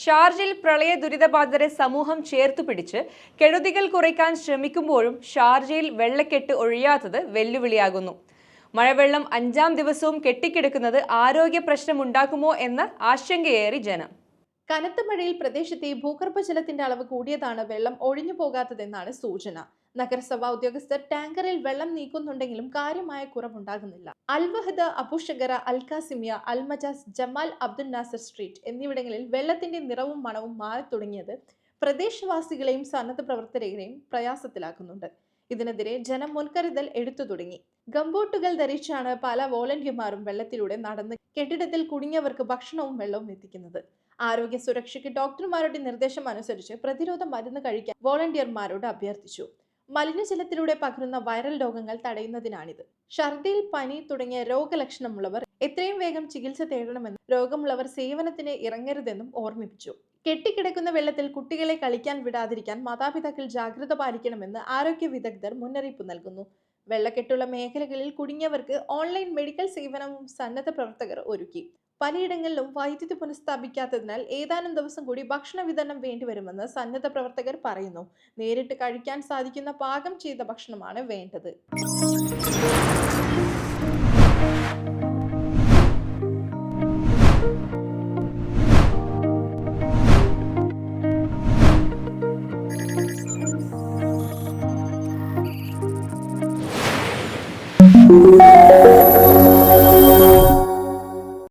ഷാർജയിൽ പ്രളയ ദുരിതബാധിതരെ സമൂഹം ചേർത്തുപിടിച്ച് കെടുതികൾ കുറയ്ക്കാൻ ശ്രമിക്കുമ്പോഴും ഷാർജയിൽ വെള്ളക്കെട്ട് ഒഴിയാത്തത് വെല്ലുവിളിയാകുന്നു. മഴവെള്ളം അഞ്ചാം ദിവസവും കെട്ടിക്കിടക്കുന്നത് ആരോഗ്യ പ്രശ്നമുണ്ടാക്കുമോ എന്ന ആശങ്കയേറി ജനം. കനത്ത മഴയിൽ പ്രദേശത്തെ ഭൂഗർഭജലത്തിന്റെ അളവ് കൂടിയതാണ് വെള്ളം ഒഴിഞ്ഞു പോകാത്തതെന്നാണ് സൂചന. നഗരസഭാ ഉദ്യോഗസ്ഥർ ടാങ്കറിൽ വെള്ളം നീക്കുന്നുണ്ടെങ്കിലും കാര്യമായ കുറവുണ്ടാകുന്നില്ല. Al Wahda Abu Shagara Al Qasimia Al Majaz Jamal Abdul Nasser street എന്നിവിടങ്ങളിൽ വെള്ളത്തിന്റെ നിറവും മണവും മാറി തുടങ്ങിയത് പ്രദേശവാസികളെയും സന്നദ്ധ പ്രവർത്തകരെയും പ്രയാസത്തിലാക്കുന്നുണ്ട്. ഇതിനെതിരെ ജനം മുൻകരുതൽ എടുത്തു തുടങ്ങി. ഗംബോട്ടുകൾ ധരിച്ചാണ് പല വോളണ്ടിയർമാരും വെള്ളത്തിലൂടെ നടന്ന് കെട്ടിടത്തിൽ കുടുങ്ങിയവർക്ക് ഭക്ഷണവും വെള്ളവും എത്തിക്കുന്നത്. ആരോഗ്യ സുരക്ഷയ്ക്ക് ഡോക്ടർമാരുടെ നിർദ്ദേശം അനുസരിച്ച് പ്രതിരോധ മരുന്ന് കഴിക്കാൻ വോളണ്ടിയർമാരോട് അഭ്യർത്ഥിച്ചു. മലിനജലത്തിലൂടെ പകരുന്ന വൈറൽ രോഗങ്ങൾ തടയുന്നതിനാണിത്. ഛർദിൽ പനി തുടങ്ങിയ രോഗലക്ഷണമുള്ളവർ എത്രയും വേഗം ചികിത്സ തേടണമെന്നും രോഗമുള്ളവർ സേവനത്തിന് ഇറങ്ങരുതെന്നും ഓർമ്മിപ്പിച്ചു. കെട്ടിക്കിടക്കുന്ന വെള്ളത്തിൽ കുട്ടികളെ കളിക്കാൻ വിടാതിരിക്കാൻ മാതാപിതാക്കൾ ജാഗ്രത പാലിക്കണമെന്ന് ആരോഗ്യ വിദഗ്ധർ മുന്നറിയിപ്പ് നൽകുന്നു. വെള്ളക്കെട്ടുള്ള മേഖലകളിൽ കുടുങ്ങിയവർക്ക് ഓൺലൈൻ മെഡിക്കൽ സേവനവും സന്നദ്ധ പ്രവർത്തകർ ഒരുക്കി. പലയിടങ്ങളിലും വൈദ്യുതി പുനഃസ്ഥാപിക്കാത്തതിനാൽ ഏതാനും ദിവസം കൂടി ഭക്ഷണ വിതരണം വേണ്ടിവരുമെന്ന് സന്നദ്ധ പ്രവർത്തകർ പറയുന്നു. നേരിട്ട് കഴിക്കാൻ സാധിക്കുന്ന പാകം ചെയ്ത ഭക്ഷണമാണ് വേണ്ടത്.